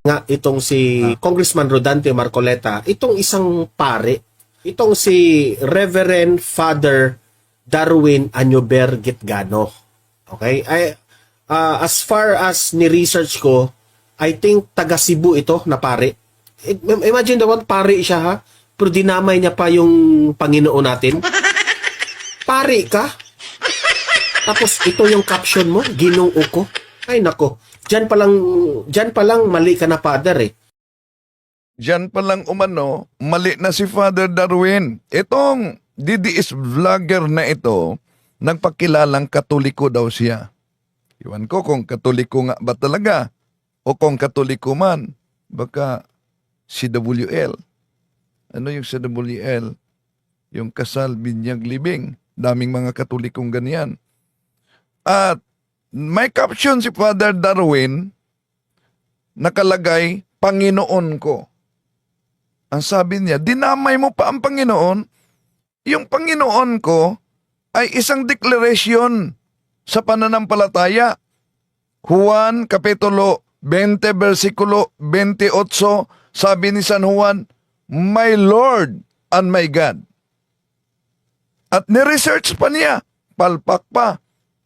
nga itong si Congressman Rodante Marcoleta, itong isang pare, itong si Reverend Father Darwin Anyober Gitgano. Okay? Ay, ah, as far as ni-research ko, I think taga Cebu ito na pare. I- Imagine one, pare siya ha, pero dinamay niya pa yung Panginoon natin. Pare ka? Tapos ito yung caption mo, ginoo ko. Ay nako, diyan pa lang diyan pa lang mali ka na father eh. Diyan pa lang umano, mali na si Father Darwin. Itong DDS vlogger na ito, nagpakilalang katoliko daw siya. Iwan ko kung katoliko nga ba talaga o kung katoliko man. Baka si WL. Ano yung sa WL? Yung kasal, binyag, libing. Daming mga katolikong ganyan. At may caption si Father Darwin, nakalagay, Panginoon ko. Ang sabi niya, dinamay mo pa ang Panginoon. Yung Panginoon ko ay isang deklarasyon sa pananampalataya. Juan Kapitulo 20 versikulo 28 sabi ni San Juan, My Lord and my God. At ni-research pa niya, palpak pa.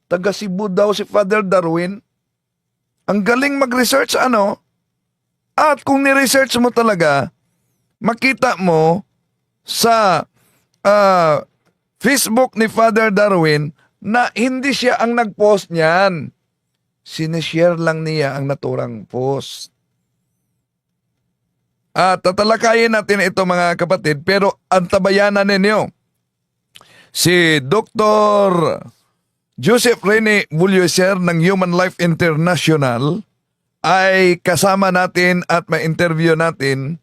Taga Cebu daw si Father Darwin. Ang galing mag-research ano? At kung ni-research mo talaga, makita mo sa ah, Facebook ni Father Darwin na hindi siya ang nag-post niyan. Sinishare lang niya ang naturang post. At tatalakayin natin ito mga kapatid, pero antabayanan ninyo. Si Dr. Joseph Rene Bulloser ng Human Life International ay kasama natin at ma-interview natin.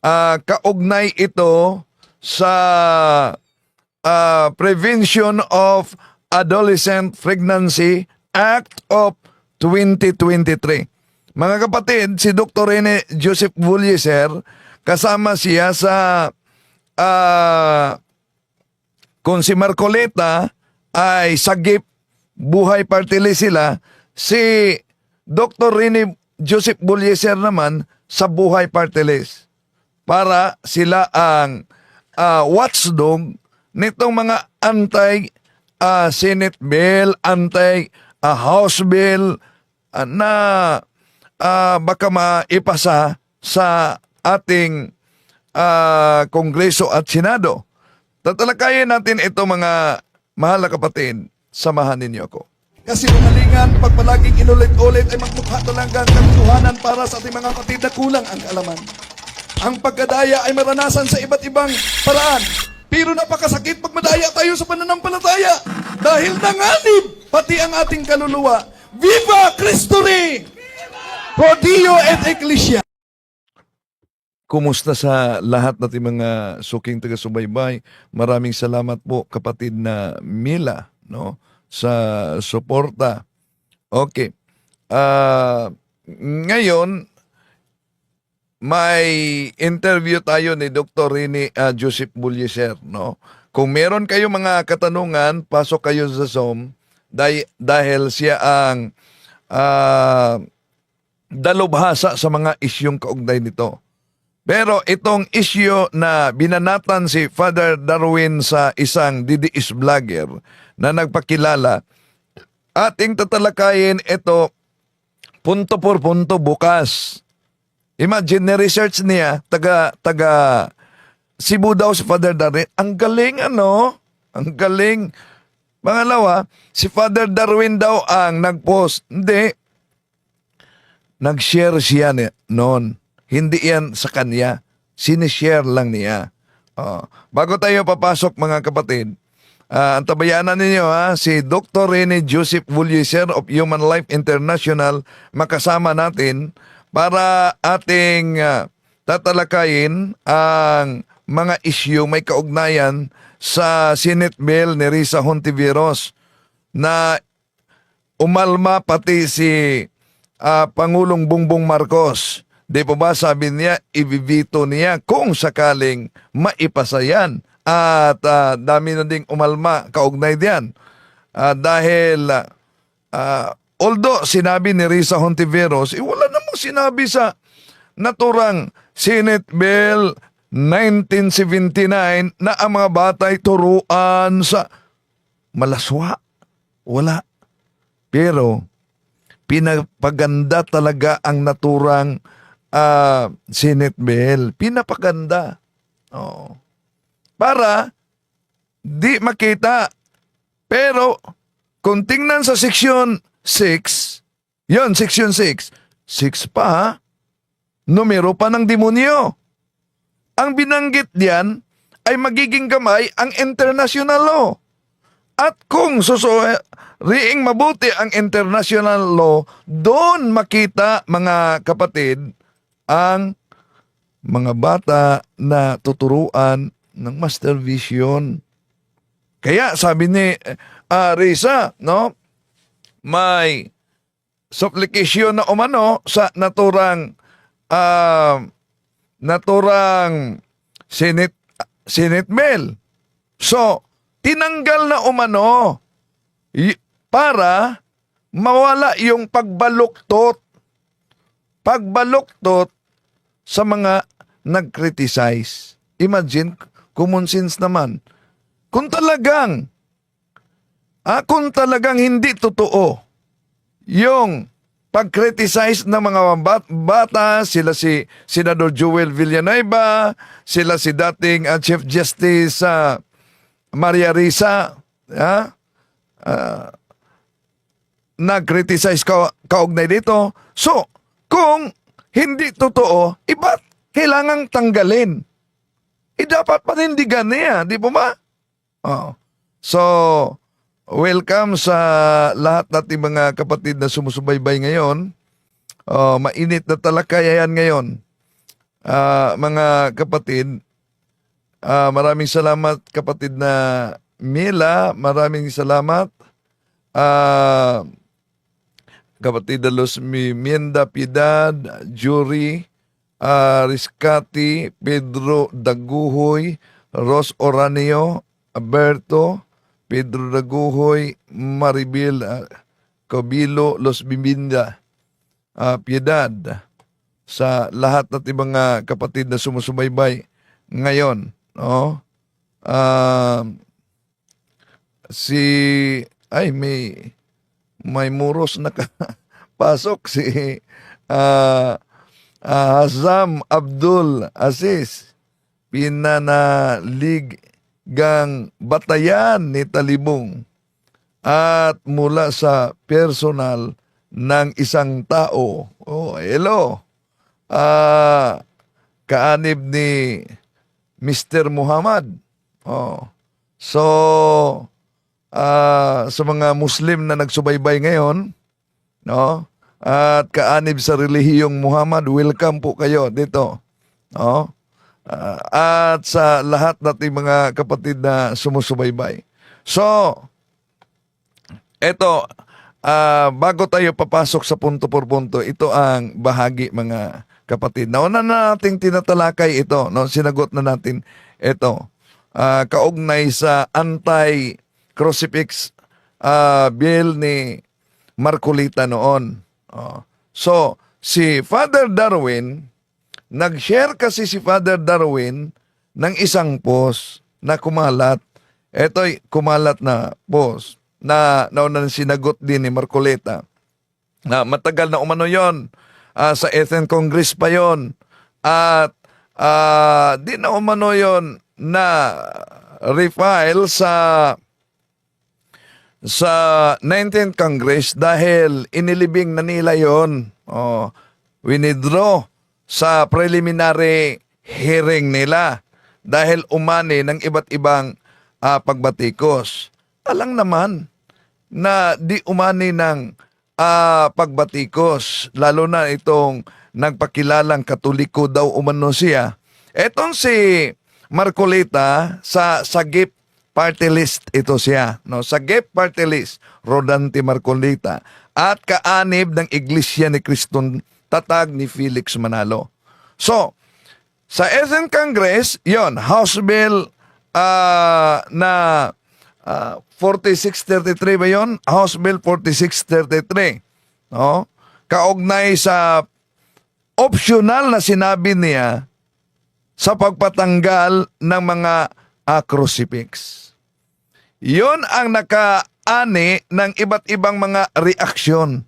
Ah, kaugnay ito sa ah, Prevention of Adolescent Pregnancy Act of 2023. Mga kapatid, si Dr. Rene Joseph Bulloser kasama siya sa ah, kung si Marcoleta ay sagip buhay partili sila, si Dr. Rini Joseph Bulyeser naman sa buhay partilist para sila ang ah, watchdog nitong mga anti ah, Senate bill, anti ah, House bill ah, na ah, baka maipasa sa ating ah, Kongreso at Senado. Tatalakayin natin ito mga mahal na kapatid. Samahan ninyo ako. Kasi umalingan, pag palaging inulit-ulit ay magmukha talagang katotohanan para sa ating mga kapatid na kulang ang kaalaman. Ang pagkadaya ay maranasan sa iba't ibang paraan. Pero napakasakit pag madaya tayo sa pananampalataya dahil nanganib pati ang ating kaluluwa. Viva Cristo Rey! Pro Dio et Ecclesia! Kumusta sa lahat nating mga suking taga-subaybay? Maraming salamat po kapatid na Mila no sa suporta. Okay. Ah, ngayon may interview tayo ni Dr. Rini ah, Joseph Bulyeser, no? Kung meron kayo mga katanungan, pasok kayo sa Zoom dahil, dahil siya ang ah, dalubhasa sa mga isyong kaugnay nito. Pero itong issue na binanatan si Father Darwin sa isang DDS vlogger na nagpakilala, ating tatalakayin ito punto por punto bukas. Imagine, ni-research niya, taga, taga Cebu daw si Father Darwin. Ang galing ano? Ang galing. Pangalawa, si Father Darwin daw ang nag-post. Hindi. Nag-share siya noon. Hindi yan sa kanya. Sinishare lang niya. Oh. Bago tayo papasok mga kapatid, ah, ang tabayanan ninyo ha, si Dr. Rene Joseph Vulliser of Human Life International makasama natin para ating ah, tatalakayin ang mga issue may kaugnayan sa Senate Bill ni Risa Hontiveros na umalma pati si ah, Pangulong Bongbong Marcos. Di po ba sabi niya, ibibito niya kung sakaling maipasa yan. At ah, dami na ding umalma kaugnay diyan. Ah, dahil ah, although sinabi ni Risa Hontiveros, eh, wala namang sinabi sa naturang Senate Bill 1979 na ang mga batay turuan sa malaswa. Wala. Pero, pinapaganda talaga ang naturang ah, Senate Bill. Pinapaganda. Oo. Para di makita. Pero, kung tingnan sa section 6, yon section 6, 6 pa numero pa ng demonyo. Ang binanggit diyan ay magiging gamay ang international law. At kung susuriing mabuti ang international law, doon makita mga kapatid ang mga bata na tuturuan ng master vision. Kaya sabi ni uh, Risa, no, may supplication na umano sa naturang ah, naturang Senate Senate bill. So, tinanggal na umano para mawala yung pagbaluktot pagbaluktot sa mga nag-criticize. Imagine, common sense naman. Kung talagang, ah, kung talagang hindi totoo yung pag-criticize ng mga bat- bata, sila si Senador Joel Villanueva, sila si dating ah, Chief Justice sa Maria Risa? Ah, nag-criticize ka, kaugnay dito. So, kung hindi totoo, iba kailangang tanggalin. Eh, dapat panindigan niya, di ba ba? Oo. So, welcome sa lahat nating mga kapatid na sumusubaybay ngayon. Oh, mainit na talakayan ngayon. Ah, mga kapatid, ah, maraming salamat kapatid na Mila, maraming salamat. Ah, kapatid na Los Mi- Mienda Piedad, Jury, ah, Riscati, Pedro Daguhoy, Ros Oranio, Alberto, Pedro Daguhoy, Maribel ah, Cabilo, Los Biminda, ah, Piedad, sa lahat ng mga kapatid na sumusubaybay ngayon. No? Ah, si, ay, may, may muros na pasok si ah ah, Hazam Abdul Aziz pinanaligang batayan ni Talibong at mula sa personal ng isang tao. Oh, hello. Ah, kaanib ni Mr. Muhammad. Oh. So, ah, sa mga Muslim na nagsubaybay ngayon, no? At kaanib sa relihiyong Muhammad, welcome po kayo dito. No? Ah, at sa lahat nating mga kapatid na sumusubaybay. So, eto, ah, bago tayo papasok sa punto por punto, ito ang bahagi mga kapatid. Nauna na nating tinatalakay ito, no? sinagot na natin ito. Ah, kaugnay sa anti-crucifix ah, bill ni Marcolita noon. Oh. So, si Father Darwin, nag-share kasi si Father Darwin ng isang post na kumalat. Ito'y kumalat na post na nauna na sinagot din ni Marcoleta. Na matagal na umano yon Ah, sa Ethne Congress pa yon At ah, di na umano yon na refile sa sa 19th Congress dahil inilibing na nila yon. Oh, winidraw sa preliminary hearing nila dahil umani ng iba't ibang ah, pagbatikos. Alang naman na di umani ng ah, pagbatikos, lalo na itong nagpakilalang katoliko daw umano siya. Etong si Marcolita sa Sagip party list ito siya. No? Sagip party list, Rodante Marcolita. At kaanib ng Iglesia ni Kriston tatag ni Felix Manalo. So, sa Essen Congress, yon House Bill ah, na ah, 4633 ba yon? House Bill 4633. No? Kaugnay sa optional na sinabi niya sa pagpatanggal ng mga ah, crucifix. Yon ang nakaani ng iba't ibang mga reaksyon.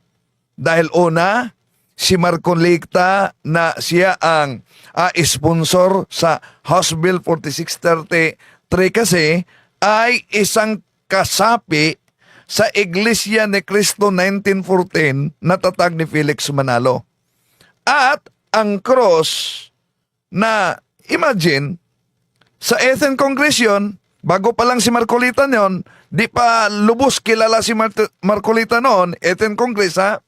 Dahil una, si Marco Licta na siya ang ah, sponsor sa House Bill 4633 kasi ay isang kasapi sa Iglesia ni Cristo 1914 na tatag ni Felix Manalo. At ang cross na imagine sa Athens Congress yun, bago pa lang si Marcolita noon, di pa lubos kilala si Mar- Marcolita noon, Athens Congress ha.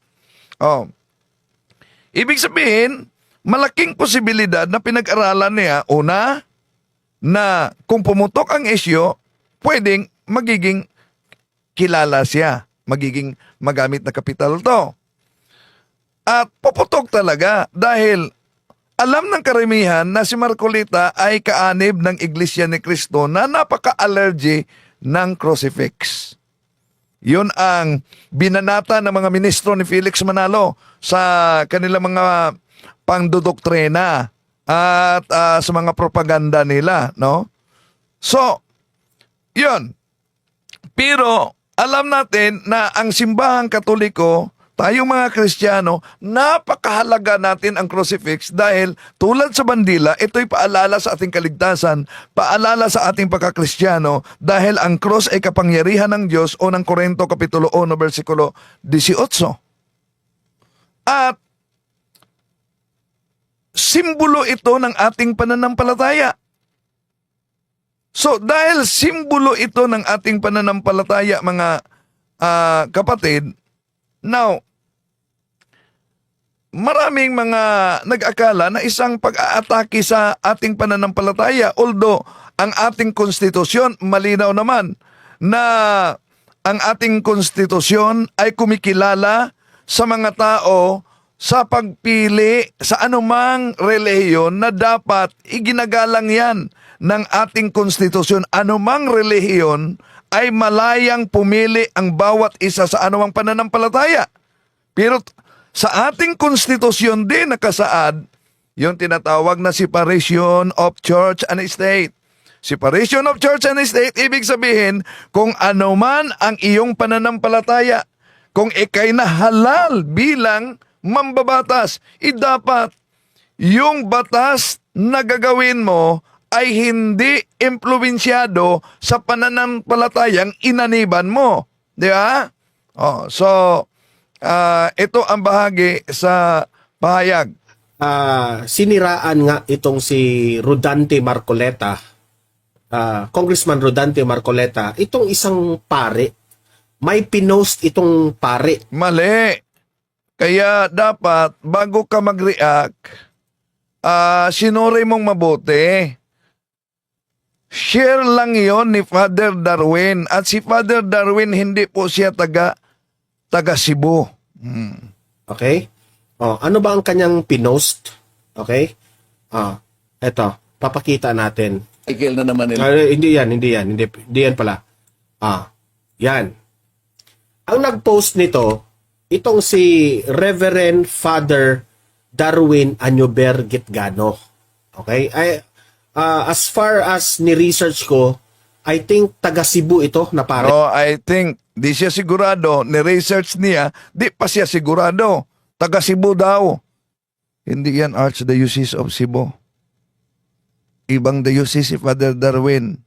Oh. Ibig sabihin, malaking posibilidad na pinag-aralan niya, una, na kung pumutok ang isyo, pwedeng magiging kilala siya. Magiging magamit na kapital to. At puputok talaga dahil alam ng karamihan na si Marcolita ay kaanib ng Iglesia ni Cristo na napaka-allergy ng crucifix. Yun ang binanata ng mga ministro ni Felix Manalo sa kanilang mga pangdodoktrina at ah, sa mga propaganda nila, no? So, yun. Pero alam natin na ang simbahang katoliko, tayong mga Kristiyano, napakahalaga natin ang crucifix dahil tulad sa bandila, ito'y paalala sa ating kaligtasan, paalala sa ating pagkakristyano dahil ang cross ay kapangyarihan ng Diyos o ng Korento Kapitulo 1, versikulo 18. At simbolo ito ng ating pananampalataya. So dahil simbolo ito ng ating pananampalataya mga ah, kapatid, now maraming mga nag-akala na isang pag-aatake sa ating pananampalataya although ang ating konstitusyon malinaw naman na ang ating konstitusyon ay kumikilala sa mga tao sa pagpili sa anumang relihiyon na dapat iginagalang yan ng ating konstitusyon. Anumang relihiyon ay malayang pumili ang bawat isa sa anumang pananampalataya. Pero sa ating konstitusyon din nakasaad yung tinatawag na separation of church and state. Separation of church and state, ibig sabihin, kung ano man ang iyong pananampalataya, kung ikay na halal bilang mambabatas, i dapat yung batas na gagawin mo ay hindi impluwensyado sa pananampalatayang inaniban mo. Di ba? Oh, so, ah, ito ang bahagi sa pahayag. Ah, siniraan nga itong si Rodante Marcoleta, ah, Congressman Rodante Marcoleta, itong isang pare, may pinost itong pare. Mali. Kaya dapat, bago ka mag-react, ah sinuri mong mabuti. Share lang yon ni Father Darwin. At si Father Darwin, hindi po siya taga, taga Cebu. Hmm. Okay? Oh, ano ba ang kanyang pinost? Okay? Ah, eto, papakita natin. Michael na naman nila. Ah, hindi yan, hindi yan, hindi, hindi yan pala. Ah, yan. Ang nag-post nito, itong si Reverend Father Darwin Anyober Gitgano. Okay? Ay, ah, as far as ni-research ko, I think taga Cebu ito na pare. No, I think, di siya sigurado, ni-research niya, di pa siya sigurado. Taga Cebu daw. Hindi yan Archdiocese of Cebu. Ibang diocese si Father Darwin.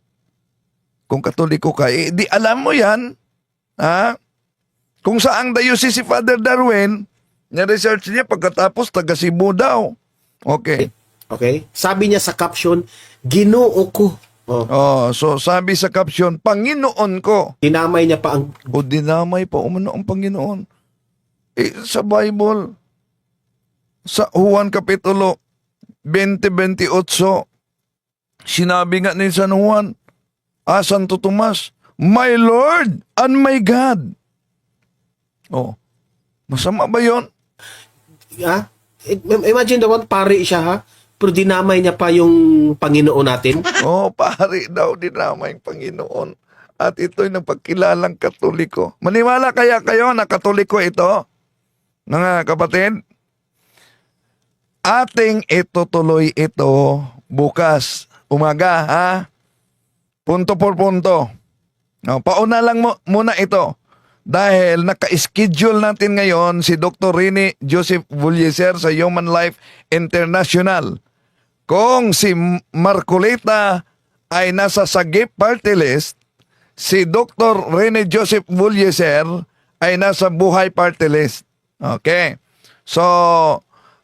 Kung katoliko ka, eh, di alam mo yan. Ha? Kung saang diocese si Father Darwin, na-research niya pagkatapos taga Cebu daw. Okay. Okay? Sabi niya sa caption, Ginoo ko. Oh, Oh, so sabi sa caption, Panginoon ko. tinamay niya pa ang O dinamay pa umano ang Panginoon. Eh, sa Bible, sa Juan Kapitulo 20-28, sinabi nga ni San Juan, ah, Santo Tomas, My Lord and my God. Oh, masama ba yon? ha? Imagine the one, pare siya ha? Pero dinamay niya pa yung Panginoon natin. Oh, pare daw dinamay ang Panginoon. At ito'y nagpagkilalang katoliko. Maniwala kaya kayo na katoliko ito? Mga kapatid? ating itutuloy ito bukas umaga, ha? Punto por punto. No, pauna lang mo, muna ito. Dahil naka-schedule natin ngayon si Dr. Rini Joseph Vulyeser sa Human Life International. Kung si Marcoleta ay nasa Sagip Party List, si Dr. Rene Joseph Vulyeser ay nasa Buhay Party List. Okay. So,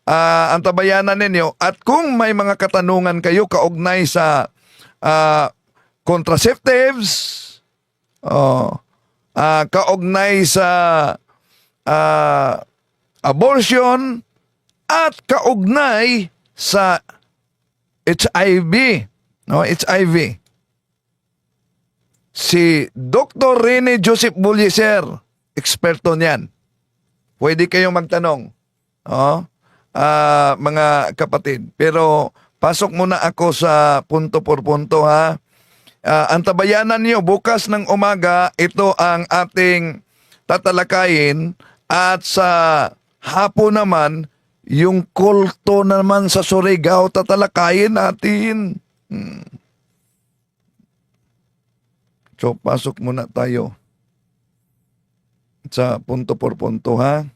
ah, antabayanan ninyo. At kung may mga katanungan kayo kaugnay sa ah, contraceptives, oh, ah, kaugnay sa ah, abortion, at kaugnay sa HIV, no, HIV. Si Dr. Rene Joseph Bulliser, eksperto niyan. Pwede kayong magtanong. Oh, ah, mga kapatid. Pero pasok muna ako sa punto por punto ha. Ah, antabayanan niyo bukas ng umaga ito ang ating tatalakayin at sa hapon naman yung kulto naman sa Surigao tatalakayin natin. Hmm. So pasok muna tayo sa punto por punto ha.